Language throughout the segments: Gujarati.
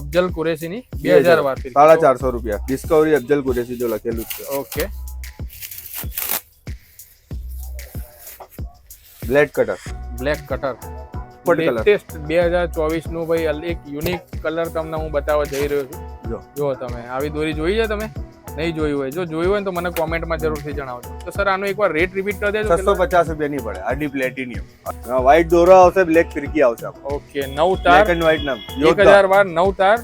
અફજલ કુરેશીની બે હજાર વાર સાડા ચારસો રૂપિયા. ડિસ્કવરી અફજલ કુરેશી જો લખેલું છે. Okay. Blade cutter black cutter latest બે હજાર ચોવીસનું ભાઈ એક યુનિક કલર તમને હું બતાવવા જઈ રહ્યો છું. જો. જો તમે. આવી દોરી જોઈ છે તમે? નહીં જોયું હોય. જો જોયું હોય તો મને કોમેન્ટમાં જરૂરથી જણાવજો. તો સર આનો એકવાર રેટ રિપીટ કરી દેજો છસો પચાસ રૂપિયાની પડે. આડી પ્લેટિનિયમ વ્હાઇટ દોરો આવશે બ્લેક ફિરકી આવશે ઓકે નવ તાર. એન્ડ વ્હાઇટ નામ એક હજાર વાર નવ તાર.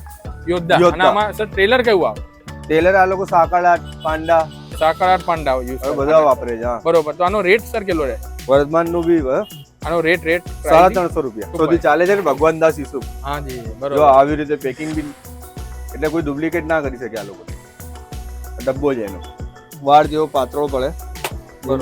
યોદ્ધા. અને આમાં સર ટ્રેલર કેવું આવે? ટેલર આ લોકો સાકળાટ પાંડા. સાકળાટ પાંડા યુઝ બધા વાપરે છે બરોબર. તો આનો રેટ સર કેટલો રહે? વર્ધમાનનું બી આનો રેટ રેટ સાડા ત્રણસો રૂપિયા. સુધી ચાલે છે ને ભગવાન દાસ યુસુફ હા જી બરોબર. આવી રીતે પેકિંગ બી એટલે કોઈ ડુપ્લિકેટ ના કરી શકે આ લોકો. ડબ્બો છે એનો. વાળ જેવો પાતળો પડે.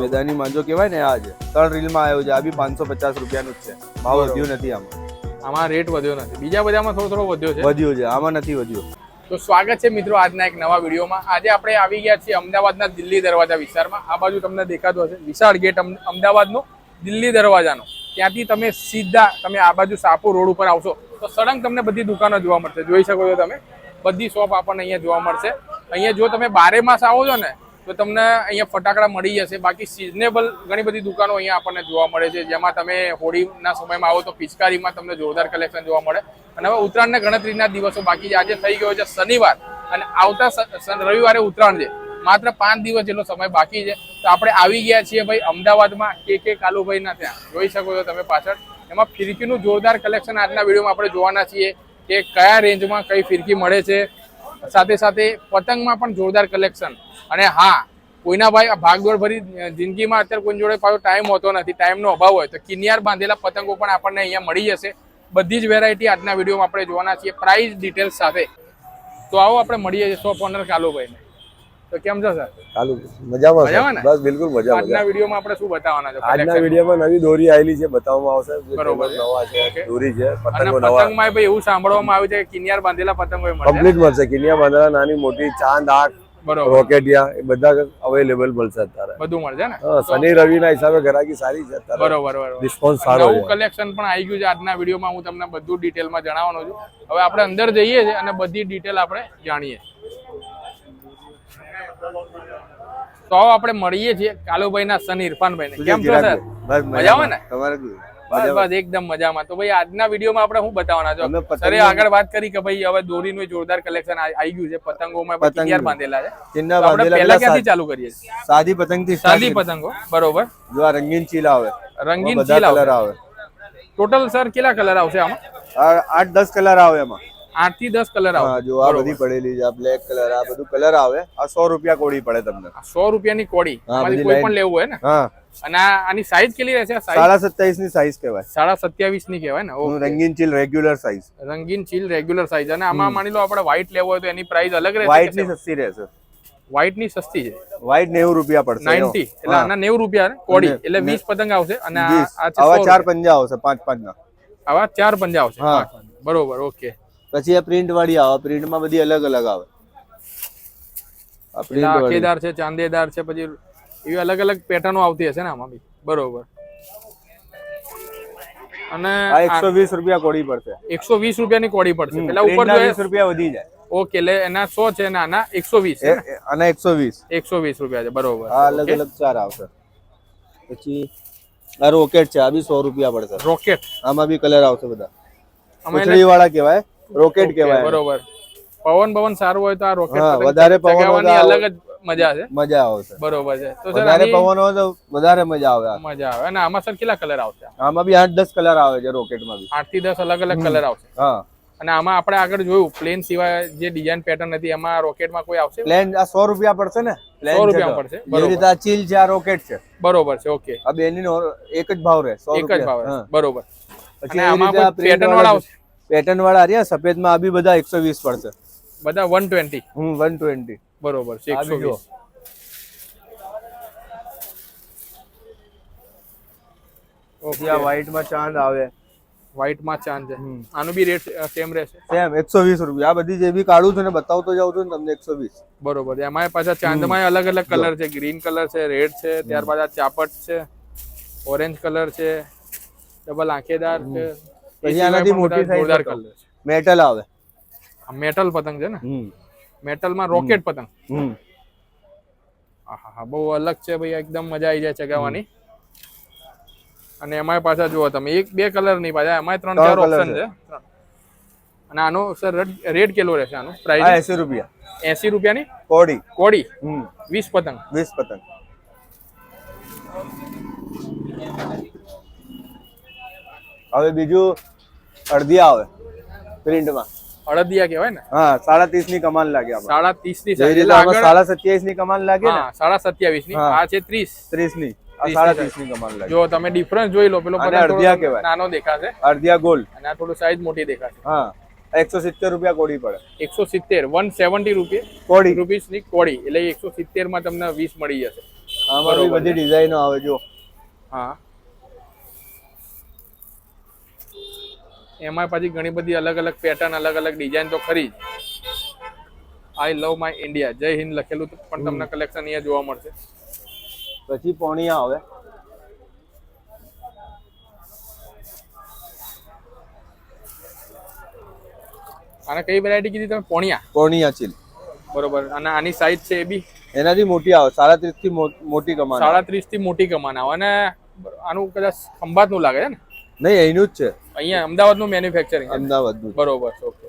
મેદાની માંજો કહેવાય ને આ છે ત્રણ રીલમાં આવ્યો છે આ બી પાંચસો પચાસ રૂપિયાનું જ છે. ભાવ વધ્યો નથી આમાં. આમાં રેટ વધ્યો નથી. બીજા બધામાં થોડો થોડો વધ્યો છે. વધ્યો છે આમાં નથી વધ્યો. તો સ્વાગત છે મિત્રો આજના એક નવા વિડીયોમાં. આજે આપણે આવી ગયા છીએ અમદાવાદના દિલ્હી દરવાજા વિસ્તારમાં. આ બાજુ તમને દેખાતો હશે. વિશાળ ગેટ અમ- અમદાવાદનો દિલ્હી દરવાજાનો. ત્યાંથી તમે સીધા તમે આ બાજુ સાપુર રોડ ઉપર આવશો. તો સળંગ તમને બધી દુકાનો જોવા મળશે. જોઈ શકો છો તમે. બધી શોપ આપણને અહીંયા જોવા મળશે. અહીંયા જો તમે બારે માસ આવો છો ને, તો તમને અહીંયા ફટાકડા મળી જશે. બાકી સિઝનેબલ ઘણી બધી દુકાનો અહીંયા આપણને જોવા મળે છે. જેમાં તમે હોળીના સમયમાં આવો તો પિચકારીમાં તમને જોરદાર કલેક્શન જોવા મળે. અને હવે ઉત્તરાયણના ગણતરીના દિવસો બાકી આજે થઈ ગયો છે શનિવાર અને આવતા રવિવારે ઉત્તરાયણ છે. માત્ર પાંચ દિવસ જેટલો સમય બાકી છે. તો આપણે આવી ગયા છીએ ભાઈ અમદાવાદમાં. કે કે કાલુભાઈના ત્યાં. જોઈ શકો છો તમે પાછળ. એમાં ફિરકીનું જોરદાર કલેક્શન આજના વિડીયોમાં આપણે જોવાના છીએ કે કયા રેન્જમાં કઈ ફિરકી મળે છે. સાથે સાથે પતંગમાં પણ જોરદાર કલેક્શન અને હા, કોઈના ભાઈ ભાગદોડ ભરી જિંદગીમાં અત્યારે કોઈ જોડે પાછો ટાઈમ હોતો નથી ટાઈમનો અભાવ હોય તો કિનિયાર બાંધેલા પતંગો પણ આપણને અહીંયા મળી જશે. બધી જ વેરાયટી આજના વિડીયોમાં આપણે જોવાના છીએ. પ્રાઇસ ડિટેલ્સ સાથે. તો આવો આપણે મળીએ છીએ શોપ ઓનર કાલુભાઈને. તો કેમ છો સર ચાલુ મજામાં બસ બિલકુલ મજા આજના વિડીયોમાં આપણે શું બતાવવાના છે? આજના વિડીયોમાં નવી દોરી આવેલી છે બતાવવામાં આવશે. બરોબર નવા છે દોરી છે પતંગો નવા. પતંગમાં ભાઈ એવું સાંભળવામાં આવ્યું છે કે કિનિયાર બાંધેલા પતંગો કમ્પ્લીટ મળશે. કિનિયાર બાંધેલા નાની મોટી ચાંદ આંખ રોકેટિયા એ બધા અવેલેબલ મળશે અત્યારે. બધું મળશે ને? શનિ રવિ ના હિસાબે ગ્રાહકી સારી છે અત્યારે. બરોબર બરોબર રિસ્પોન્સ સારો છે. કલેક્શન પણ આવી ગયું છે આજના વિડીયોમાં. હું તમને બધું ડિટેલમાં જણાવવાનો છું. હવે આપણે અંદર જઈએ છીએ અને બધી ડિટેલ આપણે જાણીએ તો આપણે મળીએ છીએ કાલુભાઈના સન ઇરફાનભાઈ કેમ છો સર? મજામાં. ને? તમારે બસ બસ એકદમ મજામાં. તો ભાઈ આજના વિડીયોમાં આપણે શું બતાવવાના છો? સર આગળ વાત કરી કે ભાઈ હવે દોરીનું જોરદાર કલેક્શન આવી ગયું છે. પતંગોમાં પતંગ. કિનિયાર બાંધેલા છે? આપણે પહેલા ક્યાંથી ચાલુ કરીએ સાદી પતંગથી સાદી પતંગો બરોબર. જો આ રંગીન ચીલ આવે. રંગીન ચીલ આવે. ટોટલ સર કેટલા કલર આવશે આમાં? આઠ દસ કલર આવે એમાં. આઠથી દસ કલર આવે જો આ બધી પડેલી છે આ બ્લેક કલર આ બધું કલર આવે. આ સો રૂપિયા કોડી પડે તમને. સો રૂપિયાની કોડી કોઈ પણ લેવું હોય ને. અને આની સાઈઝ કેટલી રહેશે? સાડા સત્યાવીસની સાઈઝ કહેવાય. સાડા સત્યાવીસની? કહેવાય ને રંગીન ચીલ રેગ્યુલર સાઈઝ રંગીન ચીલ રેગ્યુલર સાઈઝ અને આમાં માની લો આપણે વ્હાઈટ લેવો હોય તો એની પ્રાઇસ અલગ વ્હાઈટ રહેશે ની સસ્તી રહેશે. વ્હાઈટની સસ્તી છે. વ્હાઈટ નેવું રૂપિયા પડશે નાઇન્ટી એટલે આના નેવું રૂપિયા કોડી એટલે વીસ પતંગ આવશે અને આ. આવા ચાર પંજા આવશે પાંચ પાંચ ના આવા ચાર પંજા આવશે. બરોબર ઓકે. પછી આ પ્રિન્ટ વાળી આવે. પ્રિન્ટમાં બધી અલગ અલગ આવે. આખેદાર છે ચાંદેદાર છે પછી એવી અલગ અલગ પેટર્નો આવતી હશે ને આમાં બી. બરોબર. અને આ એકસો વીસ રૂપિયા કોડી પડશે. એકસો વીસ રૂપિયાની કોડી પડશે. પેલા ઉપર જોઈએ. વીસ રૂપિયા વધી જાય. ઓકે એટલે એના સો છે અને આના એકસો વીસ એ- એ- આના એકસો વીસ. એકસો વીસ રૂપિયા છે બરોબર. આ અલગ અલગ ચાર આવશે. પછી આ રોકેટ છે આ બી સો રૂપિયા પડશે. રોકેટ. આમાં બી કલર આવશે બધા. અમે વાળા કહેવાય. રોકેટ કહેવાય. બરોબર. પવન પવન સારું હોય તો આ રોકેટ વધારે પવન અલગ જ મજા છે. મજા આવશે. બરોબર છે. તો સર વધારે પવન હોય તો વધારે મજા આવે. મજા આવે. અને આમાં સર કેટલા કલર આવશે? આમાં બી આઠ દસ કલર આવે છે રોકેટમાં બી. આઠથી દસ અલગ અલગ કલર આવશે. હા. અને આમાં આપણે આગળ જોયું પ્લેન સિવાય જે ડિઝાઇન પેટર્ન હતી એમાં રોકેટમાં કોઈ આવશે? પ્લેન આ સો રૂપિયા પડશે ને? પ્લેન સો છે રૂપિયા પડશે, બરોબર. રીતે આ ચીલ છે આ રોકેટ છે. બરોબર છે ઓકે આ બેની એક જ ભાવ રહે એક જ ભાવ. બરોબર. પછી આમાં પેટર્ન વાળા આવશે? પેટર્ન વાળા રહ્યા સફેદમાં આ બી બધા એકસો વીસ પડશે. બધા વન ટ્વેન્ટી હમ વન ટ્વેન્ટી બરોબર છે આ એકસો વીસ. પછી આ વ્હાઈટમાં ચાંદ આવે. વ્હાઈટમાં ચાંદ છે. આનું બી રેટ સેમ રહેશે. સેમ એકસો વીસ રૂપિયા. આ બધી જે બી કાઢું છું ને બતાવતો જાઉં છું ને તમને એકસો વીસ. બરોબર એમાં પાછા ચાંદમાં અલગ અલગ કલર છે. ગ્રીન કલર છે રેડ છે ત્યારબાદ આ ચાપટ છે ઓરેન્જ કલર છે ડબલ આંખેદાર છે. પછી આનાથી મોટી છે. મેટલ આવે. મેટલ પતંગ છે ને? મેટલમાં રોકેટ પતંગ. હા બહુ અલગ છે ભાઈ એકદમ મજા આવી જાય ચગાવવાની અને એમાંય પાછા જુઓ તમે એક બે કલર નહીં પાછા એમાંય ત્રણ ચાર ઓપ્શન છે. અને આનો સર રેટ કેટલો રહેશે આનો? પ્રાઇસ એસી રૂપિયા. એસી રૂપિયાની? કોડી. કોડી? વીસ પતંગ. વીસ પતંગ. હવે બીજું અડધી આવે પ્રિન્ટમાં. અડદિયા કહેવાય ને? હા સાડા ત્રીસની કમાન લાગે સાડા ત્રીસની સાડા સત્યાવીસની કમાન લાગે ને? સાડા સત્યાવીસની આ છે ત્રીસ. ત્રીસની સાડા ત્રીસની કમાન લાગે. જો તમે ડિફરન્સ જોઈ લો પેલો આને અડદિયા કહેવાય. નાનો દેખાશે. અડધિયા ગોલ્ડ અને આ થોડું સાઈઝ મોટી દેખાશે. હા. એકસો સિત્તેર રૂપિયા કોડી પડે. એકસો સિત્તેર વન સેવન્ટી રૂપિયા કોડી. રૂપીસની કોડી. એટલે એકસો સિત્તેરમાં તમને વીસ મળી જશે. બધી ડિઝાઇનો આવે જો હા. એમાં પછી ઘણી બધી અલગ અલગ પેટર્ન અલગ અલગ ડિઝાઇન તો ખરી આઈ લવ માય ઇન્ડિયા જય હિન્દ લખેલું પણ તમને કલેક્શન અહીંયા જોવા મળશે. પછી પોણિયા આવે. અને કઈ વેરાયટી કીધી તમે? પોણિયા? પોણિયા ચીલ બરોબર. અને આની સાઈઝ છે એ બી? એનાથી મોટી આવે. સાડા થી મોટી કમાન. સાડા થી મોટી કમાન આવે. અને આનું કદાચ ખંભાતનું લાગે છે ને? નહીં એનું જ છે. અહીંયા અમદાવાદનું મેન્યુફેક્ચરિંગ અમદાવાદનું બરોબર ઓકે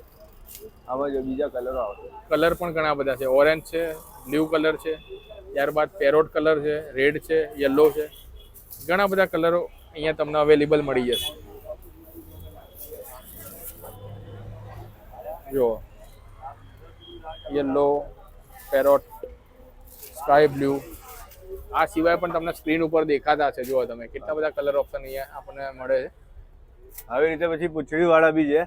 આમાં જો બીજા કલરો આવશે. કલર પણ ઘણા બધા છે. ઓરેન્જ છે બ્લુ કલર છે ત્યારબાદ પેરોટ કલર છે રેડ છે યલો છે. ઘણા બધા કલરો અહીંયા તમને અવેલેબલ મળી જશે. જો યલો પેરોટ સ્કાય બ્લુ આ સિવાય પણ તમને સ્ક્રીન ઉપર દેખાતા છે જુઓ તમે કેટલા બધા કલર ઓપ્શન અહીંયા આપણને મળે છે. આવી રીતે પછી પૂંછડી વાળા બી છે.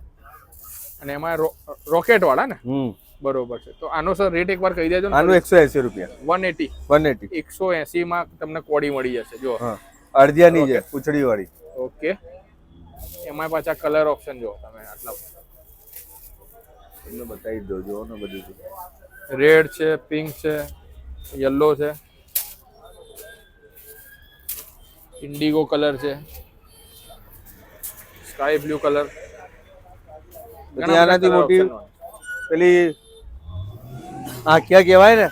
અને એમાં રોકેટ વાળા ને? હમ. બરોબર છે. તો આનો સર રેટ એકવાર કહી દેજો આનું એકસો એસી રૂપિયા. One eighty. One eighty. એકસો એસી માં તમને કોડી મળી જશે. જો અડધિયાની છે પૂંછડી વાળી ઓકે. એમાં પાછા કલર ઓપ્શન જો તમે આટલા. તમને બતાવી દો જો ને બધું. રેડ છે પિંક છે યલો છે. ઇન્ડિગો કલર છે. Sky blue colour. પછી આનાથી મોટી પેલી આખિયા કહેવાય ને?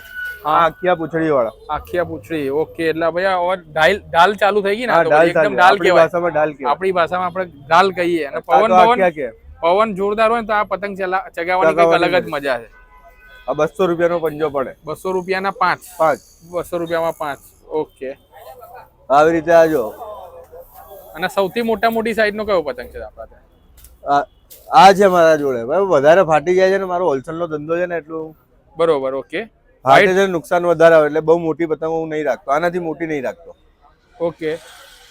આ આખિયા પૂંછડી વાળા આખિયા પૂછડી. ઓકે એટલે ભાઈ ઓર ઢાલ ઢાલ ચાલુ થઈ ગઈ ને? ડાલ એકદમ આપણી કહેવાય. ભાષામાં ડાલ કહેવાય. આપણી ભાષામાં આપણે ઢાલ કહીએ. અને પવન પવન કે પવન જોરદાર હોય તો આ પતંગ ચગાવવાની કંઈક અલગ જ મજા છે. આ બસો રૂપિયાનો પંજો પડે. બસો રૂપિયાના પાંચ. પાંચ. બસો રૂપિયામાં પાંચ. ઓકે. આવી રીતે આ જો. અને સૌથી મોટા મોટી સાઈઝ નો કયો પતંગ છે આપણા ત્યાં? આ છે મારા જોડે. બરાબર વધારે ફાટી જાય છે ને મારો હોલસેલ નો ધંધો છે ને એટલું. બરોબર ઓકે ફાટે છે નુકસાન વધારે આવે એટલે બહુ મોટી પતંગો હું નહીં રાખતો. આનાથી મોટી નહીં રાખતો. ઓકે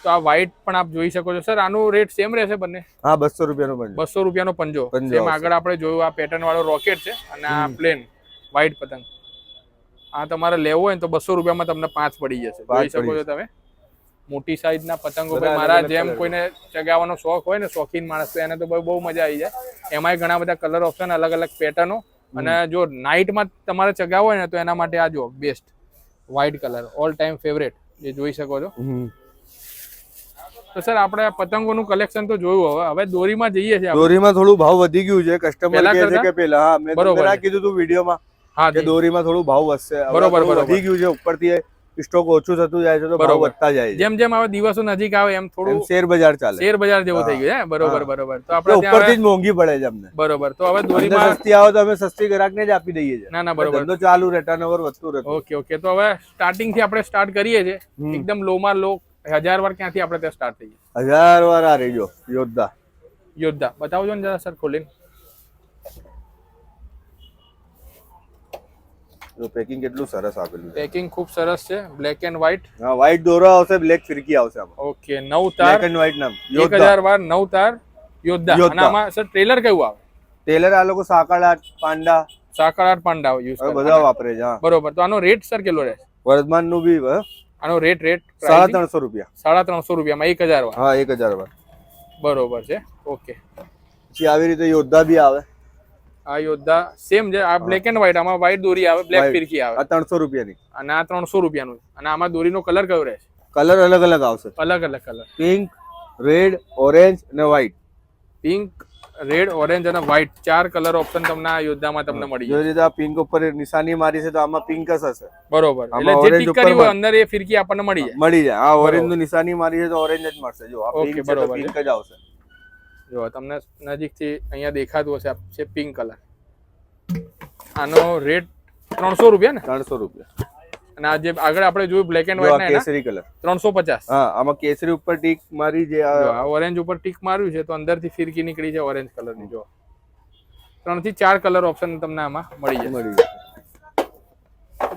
તો આ વ્હાઈટ પણ આપ જોઈ શકો છો. સર આનું રેટ સેમ રહેશે બંને? હા બસો રૂપિયાનો પંજો બસો રૂપિયાનો પંજો. સેમ આગળ આપણે જોયું આ પેટર્ન વાળો રોકેટ છે અને આ પ્લેન વ્હાઈટ પતંગ. આ તમારે લેવો હોય ને તો બસો રૂપિયામાં તમને પાંચ પડી જશે. જોઈ શકો છો તમે? મોટી સાઈઝ ના પતંગો ભાઈ મારા જેમ કોઈને ચગાવવાનો શોખ હોય ને શોખીન માણસ તો એને તો બહુ મજા આવી જાય. એમાંય ઘણા બધા કલર ઓપ્શન અલગ અલગ પેટર્નો અને જો નાઇટમાં તમારે ચગાવવો હોય ને તો એના માટે આ જો best white colour all time favourite જે જોઈ શકો છો. તો સર આપણે પતંગોનું કલેક્શન તો જોયું હવે. હવે દોરીમાં જઈએ છીએ દોરીમાં થોડું ભાવ વધી ગયું છે. કસ્ટમર કહે છે કે પેલા હા મેં બરોબર. કીધું તું વિડીયોમાં હા કે દોરીમાં થોડું ભાવ વધશે. બરોબર. વધી ગયું છે ઉપરથી. સ્ટોક ઓછું થતું જાય છે તો ભાવ વધતા જાય જેમ જેમ હવે દિવસો નજીક આવે એમ થોડું શેર બજાર ચાલે. શેર બજાર જેવું થઈ ગયું બરોબર બરોબર. તો તો આપણે ઉપરથી જ મોંઘી પડે છે અમને. બરોબર. તો હવે દોરીમાં સસ્તી આવે તો અમે સસ્તી ગ્રાહકને જ આપી દઈએ છીએ. ના ના બરોબર. ધંધો ચાલુ રહે ટર્નઓવર વધતું રહે ઓકે ઓકે. તો હવે સ્ટાર્ટિંગથી આપણે સ્ટાર્ટ કરીએ છીએ. એકદમ લો માં લો. હજાર વાર ક્યાંથી આપણે ત્યાં સ્ટાર્ટ થઈએ હજાર વાર આ રેજો યોદ્ધા. યોદ્ધા. બતાવજો ને જરા સર ખોલીને. જો પેકિંગ કેટલું સરસ આપેલું છે. પેકિંગ ખૂબ સરસ છે. બ્લેક એન્ડ વ્હાઈટ હા વ્હાઈટ દોરો આવશે બ્લેક ફિરકી આવશે આમાં. ઓકે નવ તાર. બ્લેક એન્ડ વ્હાઈટ નામ યોદ્ધા. હજાર વાર નવ તાર. યોદ્ધા. અને આમાં સર ટ્રેલર કયું આવે? ટેલર આ લોકો સાકળા પાંડા. સાકળાટ પાંડા યુઝ કરે. બધા વાપરે છે હા. બરોબર. તો આનો રેટ સર કેટલો રહેશે? વર્ધમાનનું બી? આનો રેટ રેટ સાડા ત્રણસો રૂપિયા. સાડા ત્રણસો રૂપિયામાં એક હજાર વાર હા એક હજાર વાર બરોબર છે. ઓકે પછી આવી રીતે યોદ્ધા બી આવે. આ યોદ્ધા સેમ છે આ બ્લેક એન્ડ વ્હાઈટ આમાં વ્હાઈટ દોરી આવે બ્લેક ફિરકી આવે. આ ત્રણસો રૂપિયાની. અને આ ત્રણસો રૂપિયાનું. અને આમાં દોરીનો કલર કયો રહેશે? કલર અલગ અલગ આવશે. અલગ અલગ કલર પિંક રેડ ઓરેન્જ અને વ્હાઈટ પિંક રેડ ઓરેન્જ અને વ્હાઈટ ચાર કલર ઓપ્શન તમને આ યોદ્ધામાં તમને મળી જો રીતે આ પિંક ઉપર નિશાની મારી છે તો આમાં પિંક જ હશે. બરોબર. એટલે જે ટિક કરી હોય અંદર એ ફિરકી આપણને મળી જાય. મળી જાય. આ ઓરેન્જનું નિશાની મારી છે તો ઓરેન્જ જ મળશે. જો આ પિંક છે તો પિંક જ આવશે. જો તમને નજીકથી અહીંયા દેખાતું હશે છે પિંક કલર. આનો રેટ ત્રણસો રૂપિયા ને? ત્રણસો રૂપિયા. અને આ જે આગળ આપણે જોયું બ્લેક એન્ડ વ્હાઈટ કેસરી કલર. ત્રણસો પચાસ. હા આમાં કેસરી ઉપર ટીક મારી જે આ ઓરેન્જ ઉપર ટીક માર્યું છે તો અંદરથી ફિરકી નીકળી છે ઓરેન્જ કલરની જો. ત્રણથી ચાર કલર ઓપ્શન તમને આમાં મળી જશે. મળી જાય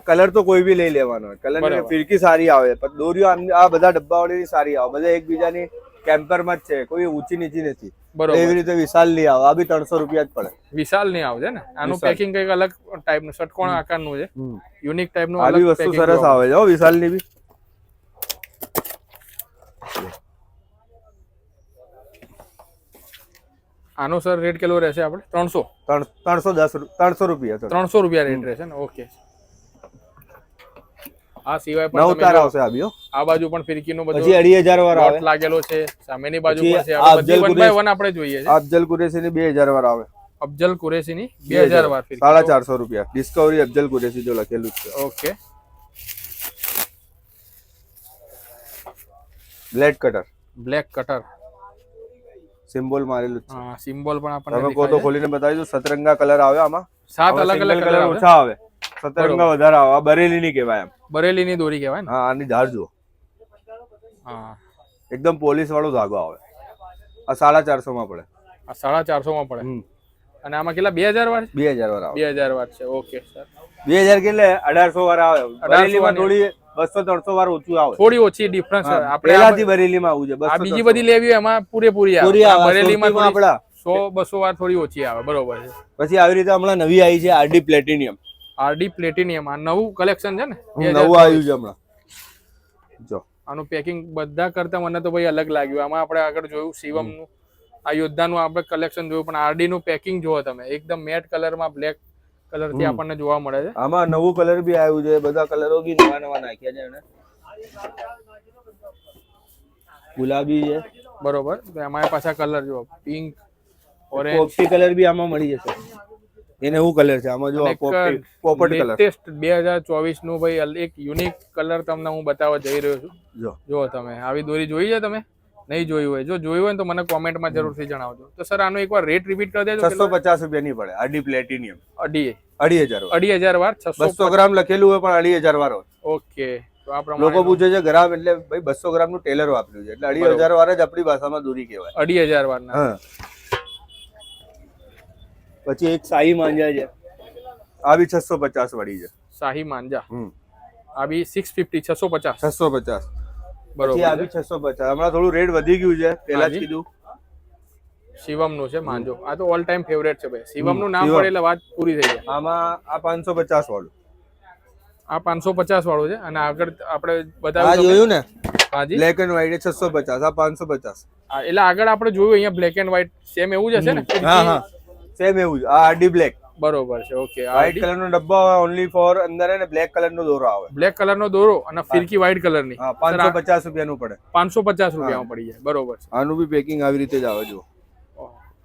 કલર તો કોઈ બી લઈ લેવાનો કલર ફિરકી સારી આવે પણ દોરીઓ આ બધા ડબ્બાવાળી સારી આવે. બધા એકબીજાની કેમ્પરમાં જ છે કોઈ ઊંચી નીચી નથી. બરોબર. એવી રીતે વિશાલ નહીં આવે. આ બી ત્રણસો રૂપિયા જ પડે. વિશાલ નહીં આવશે ને? આનું પેકિંગ કંઈક અલગ ટાઈપનું ષટકોણ આકારનું છે. યુનિક ટાઈપનું આવી વસ્તુ સરસ આવે છે. હો વિશાલની બી. આનો સર રેટ કેટલો રહેશે આપણે ત્રણસો? ત્રણસો દસ ત્રણસો રૂપિયા ત્રણસો રૂપિયા રેટ રહેશે ને? ઓકે આ સિવાય પણ નવ તાર આવશે આ બી આ બાજુ પણ ફિરકીનો બધો અઢી હજાર વાર આવે. લાગેલો છે. સામેની બાજુ પણ છે. આ બધી વન બાય વન આપણે જોઈએ છે. અફજલ કુરેશી ની બે હજાર વાર આવે. અફજલ કુરેશીની બે હજાર વાર ફિરકી. સાડા ચારસો રૂપિયા. ડિસ્કવરી અફજલ કુરેશી જો લખેલું છે. Okay. Blade cutter black cutter symbol મારેલું છે. હા સિમ્બોલ પણ આપણને તમે કહો દેખાય તો છે. ખોલીને બતાવી દો. સતરંગા કલર આવે આમાં. સાત અલગ અલગ કલર ઓછા આવે. સતરંગા વધારે આવે. આ બરેલી ની કહેવાય એમ બરેલીની દોરી કહેવાય ને? હા આની ધાર જુઓ. હા. એકદમ પોલીસ વાળો ધાગો આવે. આ સાડા ચારસો માં પડે. આ સાડા ચારસો માં પડે. અને આમાં કેટલા? બે હજાર વાર બે હજાર વાર બે હજાર વાર છે. Okay sir. બે હજાર કેટલે? અઢારસો વાર આવે. 1800 બરેલીમાં થોડી બસો ત્રણસો વાર ઓછું આવે. થોડી ઓછી ડિફરન્સ આપણે પહેલાથી બરેલીમાં આવું છે. આ બીજી બધી લેવી એમાં પૂરેપૂરી પૂરી આવે. બરેલીમાં આપડા સો બસો વાર થોડી ઓછી આવે. બરોબર છે. પછી આવી રીતે હમણાં નવી આવી છે આરડી પ્લેટિનિયમ. આરડી પ્લેટિનિયમ આ નવું કલેક્શન છે ને? નવું આવ્યું છે હમણાં. જો. આનું પેકિંગ બધા કરતા મને તો ભાઈ અલગ લાગ્યું. આમાં આપણે આગળ જોયું શિવમનું આ યોદ્ધાનું આપણે કલેક્શન જોયું પણ આરડી નું પેકિંગ જોવો તમે. એકદમ મેટ કલરમાં બ્લેક કલરથી આપણને જોવા મળે છે. આમાં નવું કલર બી આવ્યું છે. બધા કલરો બી નવા નવા નાખ્યા છે એને ગુલાબી છે. બરોબર. તો એમાં પાછા કલર જો પિંક ઓરેન્જ કલર બી આમાં મળી જશે. એને એવું કલર છે? આમાં જો પોપટ કલર લેટેસ્ટ બે હજાર ચોવીસનું ભાઈ એક યુનિક કલર તમને હું બતાવવા જઈ રહ્યો છું. જો. જો તમે આવી દોરી જોઈ છે તમે? નહીં જોયું હોય. જો જોયું હોય ને તો મને કોમેન્ટમાં જરૂરથી જણાવજો. તો સર આનો એકવાર રેટ રિપીટ કરી દેજો છસો પચાસ રૂપિયા ની પડે. અડી પ્લેટિનિયમ અઢી. અઢી હજાર અઢી હજાર વાર છસો બસો ગ્રામ લખેલું હોય પણ અઢી હજાર વાર ઓકે. લોકો પૂછે છે ગ્રામ એટલે ભાઈ બસો ગ્રામનું ટેલર વાપર્યું છે. એટલે અઢી હજાર વાર જ આપણી ભાષામાં દોરી કહેવાય. અઢી હજાર વાર હા. પછી એક શાહી માંજા છે. આ બી છસો પચાસ વાળી છે. શાહી માંજા. હમ. આ બી સિક્સ ફિફ્ટી છસો પચાસ. છસો પચાસ. બરોબર આ બી છસો પચાસ. હમણાં થોડું રેટ વધી ગયું છે. પેલા જ હાજી. કીધું. શિવમનું છે માંજો. આ તો ઓલ ટાઈમ ફેવરેટ છે ભાઈ. શિવમનું નામ શિવમ. પડે એટલે વાત પૂરી થઈ જાય. આમાં આ પાંચસો પચાસ વાળું. આ પાંચસો પચાસ વાળું છે અને આગળ આપણે બધા જોયું ને? હાજી. બ્લેક એન્ડ વ્હાઈટ છસો પચાસ આ પાંચસો પચાસ. આ એટલે આગળ આપણે જોયું અહીંયા બ્લેક એન્ડ વ્હાઈટ સેમ એવું જ હશે ને? હા હા. સેમ એવું જ. આ આરડી બ્લેક બરોબર છે ઓકે. વ્હાઈટ કલર નો ડબ્બો ઓનલી ફોર અંદર અને બ્લેક કલર નો દોરો આવે. બ્લેક કલર નો દોરો અને ફિરકી વ્હાઈટ કલરની પાંચસો પચાસ રૂપિયા નું પડે. પાંચસો પચાસ રૂપિયામાં પડી જાય. બરોબર છે. આનું બી પેકિંગ આવી રીતે જ આવે જો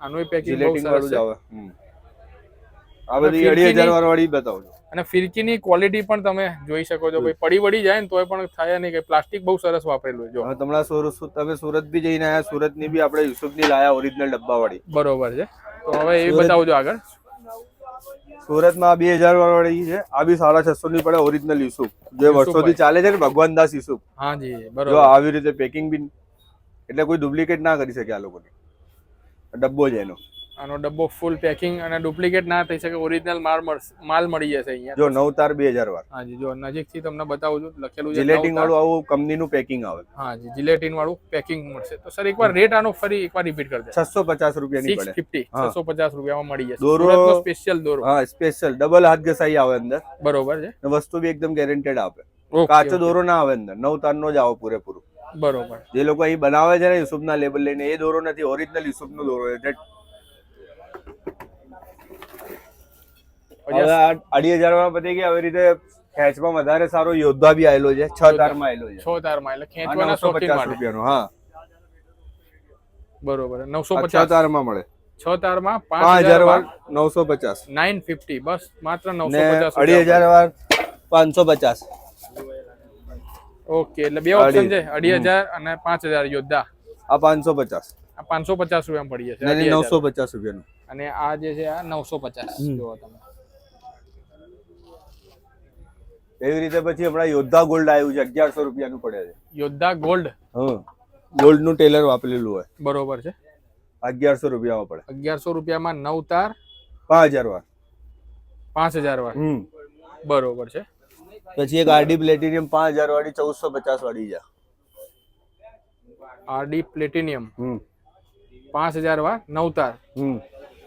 આનું પેકિંગ બહુ સરસ આવે. આ બધી અઢી હજાર વાળી બતાવજો અને ફિરકીની ક્વોલિટી પણ તમે જોઈ શકો છો. ભાઈ પડી વળી જાય ને તોય પણ થાય નહીં. કે પ્લાસ્ટિક બહુ સરસ વાપરેલું જો. તમારા સુરત તમે સુરત બી જઈને આયા સુરતની બી આપણે યુસુફની લાયા ઓરિજિનલ ડબ્બા વાળી. બરોબર છે. તો હવે એ બતાવજો આગળ. સુરતમાં બે હજાર વાળી છે. આ બી સાડા છસો ની પડે ઓરિજિનલ યુસુફ જે વર્ષોથી ચાલે છે ને ભગવાન દાસ યુસુફ હા જી બરોબર. આવી રીતે પેકિંગ બી એટલે કોઈ ડુપ્લિકેટ ના કરી શકે આ લોકોની. ડબ્બો જ એનો. આનો ડબ્બો ફૂલ પેકિંગ અને ડુપ્લિકેટ ના થઈ શકે ઓરિજિનલ માલ માલ મળી જશે અહીંયા. જો નવ તાર બે હજાર વાર હા જી નજીકથી તમને બતાવું છું લખેલું છે જિલેટિંગ વાળું આવું કંપનીનું પેકિંગ આવે. હા જી જિલેટિન વાળું પેકિંગ મળશે. તો સર એકવાર રેટ આનો ફરી એકવાર રિપીટ કરી દે. છસો પચાસ રૂપિયાની પડે. ફિફ્ટી. છસો પચાસ રૂપિયામાં મળી જશે. દોરો- સ્પેશિયલ દોરો. હા સ્પેશિયલ ડબલ હાથ ઘસાઈ આવે અંદર. બરોબર છે. વસ્તુ બી એકદમ ગેરંટેડ આપે. ઓકે, કાચો દોરો ના આવે અંદર. નવ તારનો જ આવે પૂરેપૂરું. બરોબર. જે લોકો અહીં બનાવે છે ને યુસુફના લેબલ લઈને એ દોરો નથી ઓરિજિનલ યુસુફનો દોરો છે જે- પછી હવે આ અઢી હજારમાં પતી ગયા. આવી રીતે ખેંચમાં વધારે સારો યોદ્ધા બી આવેલો છે. છ તારમાં આવેલો છે. છ તારમાં એટલે આ ખેંચવાના શોખીન પચાસ માટે. રૂપિયાનો હા. બરોબર. નવસો પચાસ. તારમાં મળે. છ તારમાં પાંચ હજાર વાર નવસો પચાસ. Nine fifty. બસ માત્ર નવસો પચાસ અઢી હજાર વાર પાંચસો પચાસ. ઓકે એટલે બે ઓપ્શન છે. અઢી હજાર અને પાંચ હજાર યોદ્ધા. આ પાંચસો પચાસ. આ પાંચસો પચાસ રૂપિયામાં પડી જશે. નવસો પચાસ રૂપિયાનું. અને આ જે છે આ નવસો પચાસ. જુઓ તમે. એવી રીતે પછી હમણાં યોદ્ધા ગોલ્ડ આવ્યું છે અગિયારસો રૂપિયાનું પડે છે. યોદ્ધા ગોલ્ડ હા ગોલ્ડનું ટેલર વાપરેલું હોય. બરોબર છે. અગિયારસો રૂપિયામાં પડે. અગિયારસો રૂપિયામાં નવ તાર? પાંચ હજાર વાર. પાંચ હજાર વાર. હમ. બરોબર છે. પછી એક આરડી પ્લેટિનિયમ પાંચ હજાર વાળી ચૌદસો પચાસ વાળી છે. RD platinum. પાંચ હજાર વાર નવ તાર.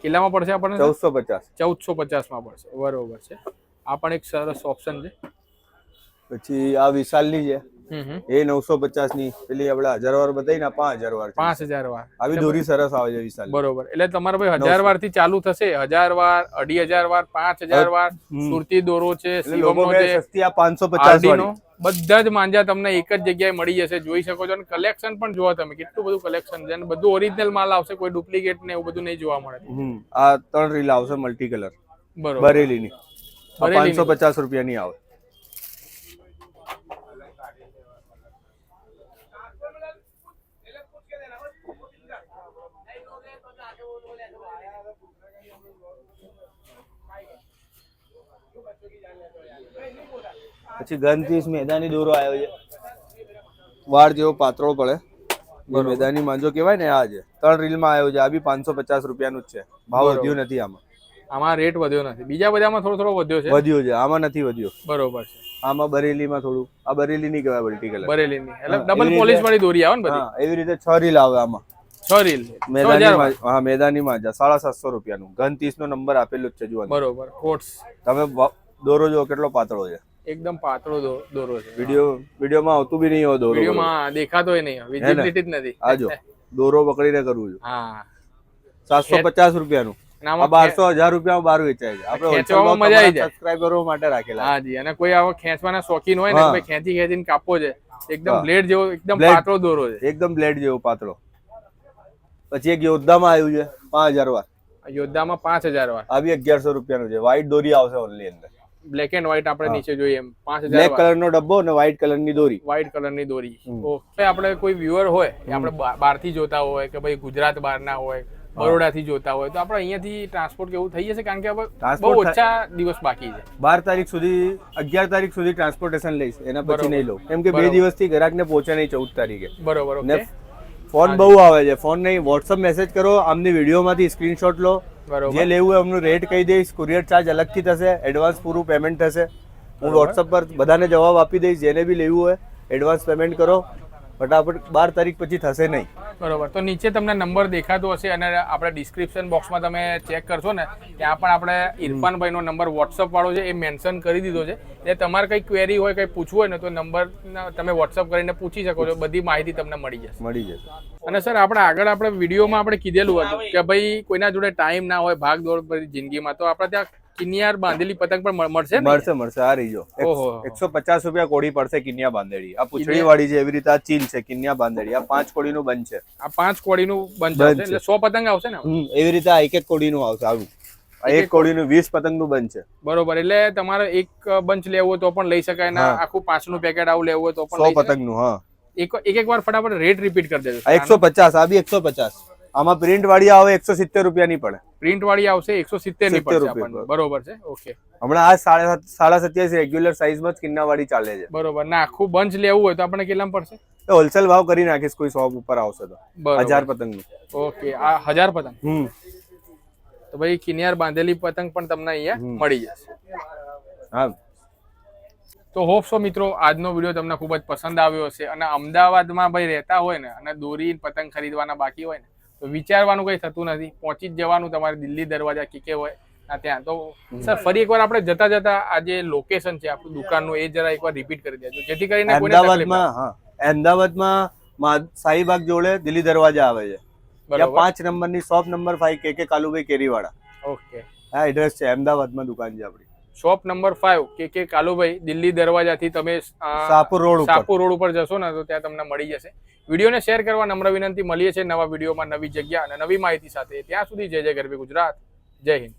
કેટલામાં પડશે આપણને? ચૌદસો પચાસ. ચૌદસો પચાસમાં પડશે. બરોબર છે. આ પણ એક સરસ ઓપ્શન છે. પછી આ વિશાલની છે. એ નવસો પચાસની પેલી આપડે હજાર વાર બતાવી ને પાંચ હજાર વાર પાંચ હજાર વાર આવી દોરી સરસ આવે છે વિશાલ બરોબર. એટલે તમારે ભાઈ હજાર વારથી ચાલુ થશે. હજાર વાર અઢી હજાર વાર પાંચ હજાર વાર સુરતી દોરો છે સસ્તી આ પાંચસો પચાસ નો બધા જ માંજા તમને એક જ જગ્યાએ મળી જશે. જોઈ શકો છો. અને કલેક્શન પણ જોવા તમે. કેટલું બધું કલેક્શન છે. અને બધું ઓરિજિનલ માલ આવશે. કોઈ ડુપ્લિકેટ ને એવું બધું નહીં જોવા મળે. આ ત્રણ રીલ આવશે મલ્ટી કલર બરોબર બરેલીની. પાંચસો પચાસ રૂપિયાની આવે. પછી ગન મેદાની દોરો આવ્યો છે. વાળ જેવો પાતળો પડે. મેદાની માંજો કહેવાય ને આ છે ત્રણ રીલમાં આવ્યો છે. આ બી પાંચસો પચાસ રૂપિયાનું જ છે. ભાવ વધ્યો નથી આમાં. આમાં રેટ વધ્યો નથી. બીજા બધામાં થોડો થોડો વધ્યો છે. વધ્યો છે. આમાં નથી વધ્યો. બરોબર છે. આમાં બરેલીમાં થોડું આ બરેલી ની કહેવાય બલ્ટી કલર બરેલીની. એટલે હા, ડબલ પોલિશ વાળી દોરી આવે ને બધી? એવી રીતે છ રીલ આવે આમાં. છ રીલ મેદાની હા મેદાની માં સાડા સાતસો રૂપિયાનું. ઘન ત્રીસ નો નંબર આપેલો જ છે જુઓ બરોબર. કોટ્સ તમે દોરો જો કેટલો પાતળો છે? એકદમ પાતળો દોરો છે. વીડિયો વિડિયોમાં આવતું બી નહીં હોય દોરો દેખાતો દેખાતોય નહીં વિઝિબિલિટી જ નથી. આ જો દોરો પકડીને કરવું છું. હા. સાતસો પચાસ રૂપિયાનું. નું આ આમાં બારસો હજાર રૂપિયામાં બાર વેચાય છે. આપણે ખેંચવામાં મજા આવી જાય. સબસ્ક્રાઈબરો માટે રાખેલા. હા જી અને કોઈ આવો ખેંચવાના શોખીન હોય ને. ભાઈ ખેંચી ખેંચીને કાપવો છે. એકદમ. બ્લેડ જેવો એકદમ પાતળો દોરો છે. એકદમ બ્લેડ જેવો પાતળો. પછી એક યોદ્ધામાં આવ્યું છે પાંચ હજાર વાર. યોદ્ધામાં પાંચ હજાર વાર. આવી અગિયારસો રૂપિયાનું છે. વ્હાઈટ દોરી આવશે ઓનલી અંદર. બ્લેક એન્ડ વ્હાઈટ આપણે નીચે જોઈએ એમ. પાંચ હજાર બ્લેક કલર નો ડબ્બો અને વ્હાઈટ કલરની દોરી. વ્હાઈટ કલરની દોરી. ઓકે આપણે કોઈ વ્યુઅર હોય આપણે બહારથી જોતા હોય કે ભાઈ ગુજરાત બહારના હોય બરોડાથી જોતા હોય તો આપણે અહીંયાથી ટ્રાન્સપોર્ટ કેવું થઈ જશે? કારણ કે હવે બહુ ઓછા દિવસ બાકી છે. બાર તારીખ સુધી અગિયાર તારીખ સુધી ટ્રાન્સપોર્ટેશન લઈશ એના પછી. નહીં લઉં. કેમ કે બે. દિવસથી ગ્રાહકને પહોંચે નહીં ચૌદ તારીખે. બરોબર ફોન બહુ આવે છે. ફોન નહીં વોટ્સઅપ મેસેજ કરો આમની વિડીયોમાંથી સ્ક્રીનશોટ લો. જે લેવું હોય એમનું રેટ કહી દઈશ કુરિયર ચાર્જ અલગથી થશે એડવાન્સ પૂરું પેમેન્ટ થશે. હું વોટ્સઅપ પર બધાને જવાબ આપી દઈશ જેને બી લેવું હોય એડવાન્સ પેમેન્ટ કરો. ફટાફટ બાર તારીખ પછી થશે નહીં. બરોબર. તો નીચે તમને નંબર દેખાતો હશે અને આપણે ડિસ્ક્રિપ્શન બોક્સમાં તમે ચેક કરશો ને ત્યાં પણ આપણે ઇરફાનભાઈનો નંબર વોટ્સઅપ વાળો છે એ મેન્શન કરી દીધો છે. એટલે તમારે કંઈ ક્વેરી હોય કંઈ પૂછવું હોય ને તો નંબર તમે વોટ્સઅપ કરીને પૂછી શકો છો બધી માહિતી તમને મળી જશે. મળી જશે. અને સર આપણે આગળ આપણે વિડીયોમાં આપણે કીધેલું હતું કે ભાઈ કોઈના જોડે ટાઈમ ના હોય ભાગ દોડ ભરી જિંદગીમાં તો આપણે ત્યાં કિનિયાર બાંધેલી પતંગ પણ મળશે મળશે મળશે. આ રહી જો. એકસો પચાસ રૂપિયા કોડી પડશે કિન્યા બાંધેડી આ પૂછડી વાળી છે એવી રીતે આ ચીલ છે કિન્યા બાંધેડી આ પાંચ કોડીનું બંધ છે. આ પાંચ કોડીનું બંધ બંધ એટલે સો પતંગ આવશે ને? એવી રીતે આ એક એક કોડીનું આવશે આવું. એક કોડીનું વીસ પતંગનું બંધ છે. બરોબર એટલે તમારે એક બંચ લેવું હોય તો પણ લઈ શકાય ને આખું આખું પાંચનું પેકેટ આવું લેવું હોય તો પણ સો પતંગનું પતંગનું હા. એક એક વાર ફટાફટ રેટ રિપીટ કરી દેજો. એકસો પચાસ આ બી એકસો પચાસ. આમાં પ્રિન્ટ વાળી આવે એકસો સિત્તેર રૂપિયાની પડે. પ્રિન્ટ વાળી આવશે એકસો સિત્તેરની પડશે આપણને. બરોબર છે ઓકે. હમણાં આ સાડા સાડા સત્યાવીસ રેગ્યુલર સાઇઝમાં જ કિન્ના વાળી ચાલે છે. બરોબર. ના આખું બંચ લેવું હોય તો આપણને કેટલામાં પડશે? હોલસેલ ભાવ કરી નાખીશ કોઈ શોપ ઉપર આવશે તો. હજાર પતંગનું. ઓકે આ હજાર પતંગ. હમ. તો ભાઈ કિનિયાર બાંધેલી પતંગ પણ તમને અહીંયા મળી જશે. હા. તો હોપ સો મિત્રો આજનો વીડિયો તમને ખૂબ જ પસંદ આવ્યો હશે. અને અમદાવાદમાં ભાઈ રહેતા હોય ને અને દોરી પતંગ ખરીદવાના બાકી હોય ને તો વિચારવાનું કંઈ થતું નથી. પહોંચી જ જવાનું તમારે દિલ્હી દરવાજા કે કે હોય ત્યાં. તો સર ફરી એકવાર આપણે જતા જતા આ જે લોકેશન છે આપણું દુકાનનું એ જરા એકવાર રિપીટ કરી દેજો. જેથી કરીને અમદાવાદમાં હા. અમદાવાદમાં મા- શાહીબાગ જોડે દિલ્હી દરવાજા આવે છે. ત્યાં પાંચ નંબરની શોપ નંબર ફાઈવ કે કે કાલુભાઈ કેરીવાળા. ઓકે. હા એડ્રેસ છે અમદાવાદમાં દુકાન છે આપણી. શોપ નંબર ફાઈવ કે કે કાલુભાઈ દિલ્હી દરવાજાથી તમે સાપુર રોડ ઉપર. રોડ ઉપર જશો ને તો ત્યાં તમને મળી જશે. વિડીયોને શેર કરવા નમ્ર વિનંતી મળીએ છીએ નવા વિડીયોમાં નવી જગ્યા અને નવી માહિતી સાથે. ત્યાં સુધી જય જય ગરબી ગુજરાત. જય હિન્દ.